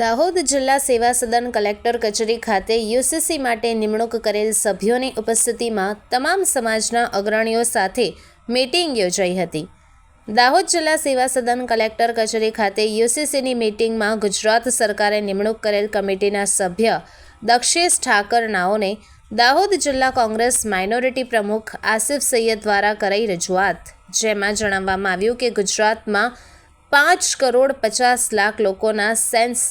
દાહોદ જિલ્લા સેવા સદન કલેક્ટર કચેરી ખાતે યુસીસી માટે નિમણૂક કરેલ સભ્યોની ઉપસ્થિતિમાં તમામ સમાજના અગ્રણીઓ સાથે મીટિંગ યોજાઈ હતી. દાહોદ જિલ્લા સેવા સદન કલેક્ટર કચેરી ખાતે યુસીસીની મીટિંગમાં ગુજરાત સરકારે નિમણૂક કરેલ કમિટીના સભ્ય દક્ષેશ ઠાકર નાઓને દાહોદ જિલ્લા કોંગ્રેસ માઇનોરિટી પ્રમુખ આસિફ સૈયદ દ્વારા કરાઈ રજૂઆત, જેમાં જણાવવામાં આવ્યું કે ગુજરાતમાં પાંચ કરોડ પચાસ લાખ લોકોના સેન્સ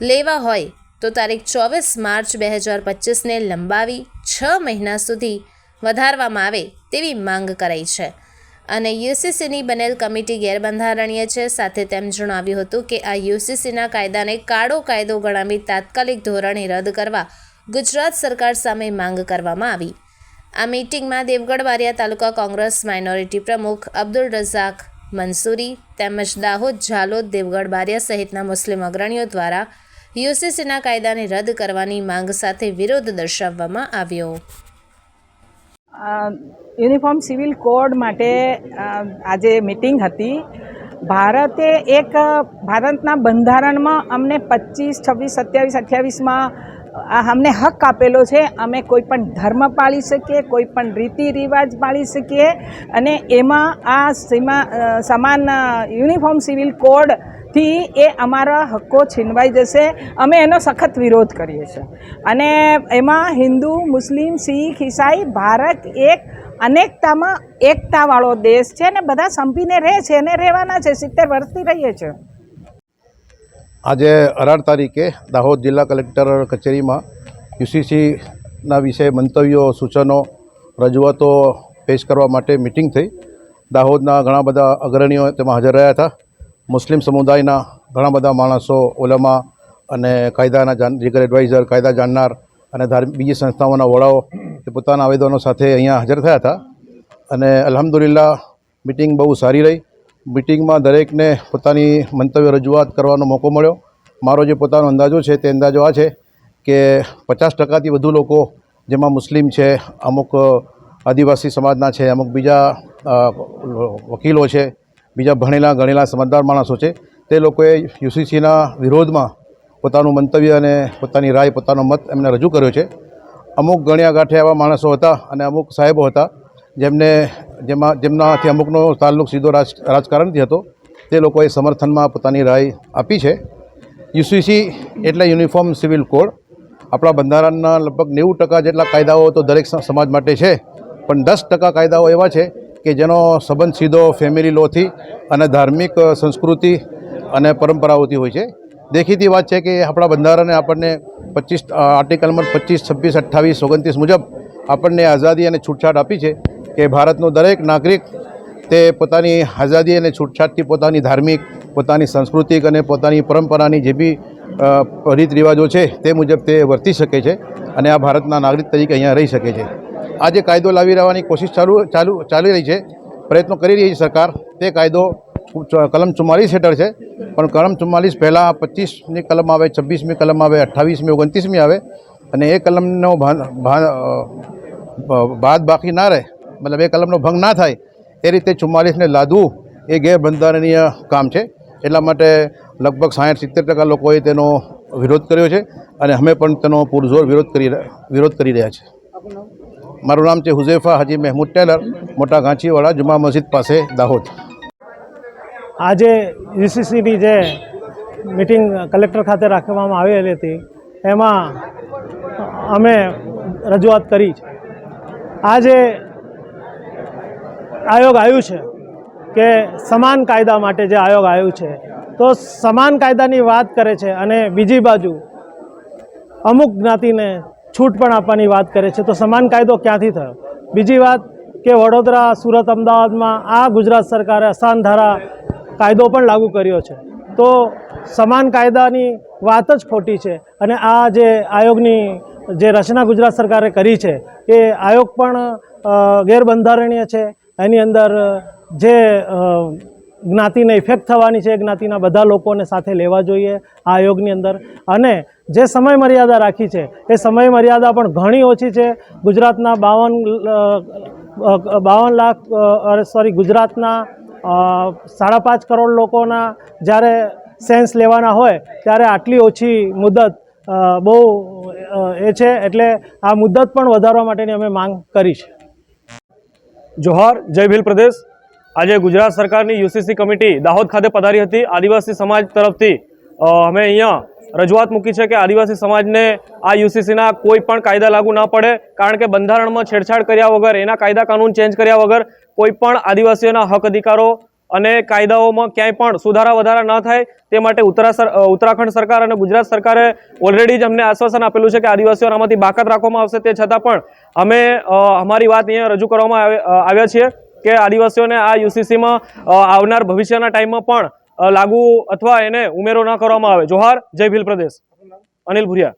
લેવા હોય તો તારીખ ચોવીસ માર્ચ બે હજાર પચીસને લંબાવી છ મહિના સુધી વધારવામાં આવે તેવી માંગ કરાઈ છે. અને યુસીસીની બનેલ કમિટી ગેરબંધારણીય છે. સાથે તેમ જણાવ્યું હતું કે આ યુસીસીના કાયદાને કાળો કાયદો ગણાવી તાત્કાલિક ધોરણે રદ કરવા ગુજરાત સરકાર સામે માંગ કરવામાં આવી. આ મીટિંગમાં દેવગઢ બારિયા તાલુકા કોંગ્રેસ માઇનોરિટી પ્રમુખ અબ્દુલ રઝાક મંસૂરી તેમજ દાહોદ ઝાલોદ દેવગઢ બારિયા સહિતના મુસ્લિમ અગ્રણીઓ દ્વારા યુસીસીના કાયદાને રદ કરવાની માંગ સાથે વિરોધ દર્શાવવામાં આવ્યો. યુનિફોર્મ સિવિલ કોડ માટે આજે મિટિંગ હતી. ભારતે એક ભારતના બંધારણમાં અમને પચીસ, છવ્વીસ, સત્યાવીસ, અઠ્યાવીસમાં અમને હક આપેલો છે. અમે કોઈ પણ ધર્મ પાળી શકીએ, કોઈ પણ રીતિ રિવાજ પાળી શકીએ અને એમાં આ સીમા સમાન યુનિફોર્મ સિવિલ કોડથી એ અમારા હક્કો છીનવાઈ જશે. અમે એનો સખત વિરોધ કરીએ છીએ. અને એમાં હિન્દુ, મુસ્લિમ, શીખ, ઈસાઈ, ભારત, એક અનેકતામાં એકતાવાળો દેશ છે અને બધા સંપીને રહે છે અને રહેવાના છે, સિત્તેર વર્ષથી રહીએ છીએ. આજે અઢાર તારીખે દાહોદ જિલ્લા કલેક્ટર કચેરીમાં યુસીસીના વિશે મંતવ્યો, સૂચનો, રજૂઆતો પેશ કરવા માટે મિટિંગ થઈ. દાહોદના ઘણા બધા અગ્રણીઓ તેમાં હાજર રહ્યા હતા. મુસ્લિમ સમુદાયના ઘણા બધા માણસો ઓલમા અને કાયદાના જાણ લીગલ એડવાઇઝર કાયદા જાણનાર અને ધાર્મિક, બીજી સંસ્થાઓના વડાઓ તે પોતાના આવેદનો સાથે અહીંયા હાજર થયા હતા. અને અલહમદુલિલ્લા મિટિંગ બહુ સારી રહી. મિટિંગમાં દરેકને પોતાની મંતવ્ય રજૂઆત કરવાનો મોકો મળ્યો. મારો જે પોતાનો અંદાજો છે તે અંદાજો આ છે કે પચાસ ટકાથી વધુ લોકો જેમાં મુસ્લિમ છે, અમુક આદિવાસી સમાજના છે, અમુક બીજા વકીલો છે બીજા ભણેલા, ગણેલા, સમજદાર માણસો છે, તે લોકોએ યુસીસીના વિરોધમાં પોતાનું મંતવ્ય અને પોતાની રાય, પોતાનો મત એમને રજૂ કર્યો છે. અમુક ગણ્યા ગાંઠે એવા માણસો હતા અને અમુક સાહેબો હતા, જેમને જેમાં, જેમનાથી અમુકનો તાલ્લુક સીધો રાજ રાજકારણથી હતો, તે લોકોએ સમર્થનમાં પોતાની રાય આપી છે. યુસીસી એટલે યુનિફોર્મ સિવિલ કોડ. આપણા બંધારણના લગભગ નેવું ટકા જેટલા કાયદાઓ તો દરેક સમાજ માટે છે, પણ દસ ટકા કાયદાઓ એવા છે કે જેનો સંબંધ સીધો ફેમિલી લોથી અને ધાર્મિક સંસ્કૃતિ અને પરંપરાઓથી હોય છે. દેખીતી વાત છે કે આપણા બંધારણે આપણને પચીસ આર્ટિકલ નંબર પચીસ, છવ્વીસ, અઠ્ઠાવીસ, ઓગણત્રીસ મુજબ આપણને આઝાદી અને છૂટછાટ આપી છે કે ભારતનો દરેક નાગરિક તે પોતાની આઝાદી અને છૂટછાટથી પોતાની ધાર્મિક, પોતાની સાંસ્કૃતિક અને પોતાની પરંપરાની જે બી રીત રિવાજો છે તે મુજબ તે વર્તી શકે છે અને આ ભારતના નાગરિક તરીકે અહીંયા રહી શકે છે. આ જે કાયદો લાવી રહેવાની કોશિશ ચાલુ ચાલુ ચાલી રહી છે. પ્રયત્નો કરી રહી છે સરકાર. તે કાયદો કલમ ચુમ્માલીસ હેઠળ છે. પણ કલમ ચુમ્માલીસ પહેલાં પચીસમી કલમ આવે, છવ્વીસમી કલમ આવે, અઠ્ઠાવીસમી, ઓગણત્રીસમી આવે અને એ કલમનો બાદ બાકી ના રહે, મતલબ એ કલમનો ભંગ ના થાય, એ રીતે ચુમ્માલીસને લાદવું એ ગેરબંધારણીય કામ છે. એટલા માટે લગભગ સાઠ સિત્તેર ટકા લોકોએ તેનો વિરોધ કર્યો છે અને અમે પણ તેનો પૂરજોર વિરોધ કરી વિરોધ કરી રહ્યા છે મારું નામ છે હુઝેફા હાજી મહેમૂદ ટેલર, મોટા ગાંચીવાળા જુમા મસ્જિદ પાસે દાહોદ. આજે યુસીસીની જે મિટિંગ કલેક્ટર ખાતે રાખવામાં આવેલી હતી, એમાં અમે રજૂઆત કરી છે. આજે આયોગ આવ્યું છે કે સમાન કાયદા માટે જે આયોગ આવ્યું છે, તો સમાન કાયદાની વાત કરે છે અને બીજી બાજુ અમુક જ્ઞાતિને છૂટ પણ આપવાની વાત કરે છે. તો સમાન કાયદો ક્યાંથી થયો? બીજી વાત કે વડોદરા, સુરત, અમદાવાદમાં આ ગુજરાત સરકારે અસાન ધારા કાયદો પણ લાગુ કર્યો છે. તો સમાન કાયદાની વાત જ ખોટી છે અને આ જે આયોગની જે રચના ગુજરાત સરકારે કરી છે, એ આયોગ પણ ગેરબંધારણીય છે. એની અંદર જે જ્ઞાતિને ઇફેક્ટ થવાની છે, જ્ઞાતિના બધા લોકોને સાથે લેવા જોઈએ આ આયોગની અંદર. અને જે સમય મર્યાદા રાખી છે, એ સમય મર્યાદા પણ ઘણી ઓછી છે. ગુજરાતના બાવન બાવન લાખ સોરી ગુજરાતના સાડા પાંચ કરોડ લોકોના જ્યારે સેન્સ લેવાના હોય, ત્યારે આટલી ઓછી મુદત બહુ એ છે. એટલે આ મુદત પણ વધારવા માટેની અમે માંગ કરી છે. જોહાર, જય ભીલ પ્રદેશ. આજે ગુજરાત સરકારની યુસીસી કમિટી દાહોદ ખાતે પધારી હતી. આદિવાસી સમાજ તરફથી અમે અહીંયા રજૂઆત મૂકી છે કે આદિવાસી સમાજને આ યુસીસીના કોઈ પણ કાયદા લાગુ ના પડે, કારણ કે બંધારણમાં છેડછાડ કર્યા વગર, એના કાયદા કાનૂન ચેન્જ કર્યા વગર કોઈ પણ આદિવાસીઓના હક અધિકારો અને કાયદાઓમાં ક્યાંય પણ સુધારા વધારા ન થાય, તે માટે ઉત્તરા ઉત્તરાખંડ સરકાર અને ગુજરાત સરકારે ઓલરેડી જ અમને આશ્વાસન આપેલું છે કે આદિવાસીઓ આમાંથી બાકાત રાખવામાં આવશે. તે છતાં પણ અમે અમારી વાત અહીંયા રજૂ કરવામાં આવે- આવ્યા છીએ. કે આદિવાસીઓને આ યુસીસીમાં આવનાર ભવિષ્યના ટાઈમમાં પણ લાગુ અથવા એને ઉમેરો ન કરવામાં આવે. જોહાર, જય ભીલ પ્રદેશ. અનિલ ભુરિયા.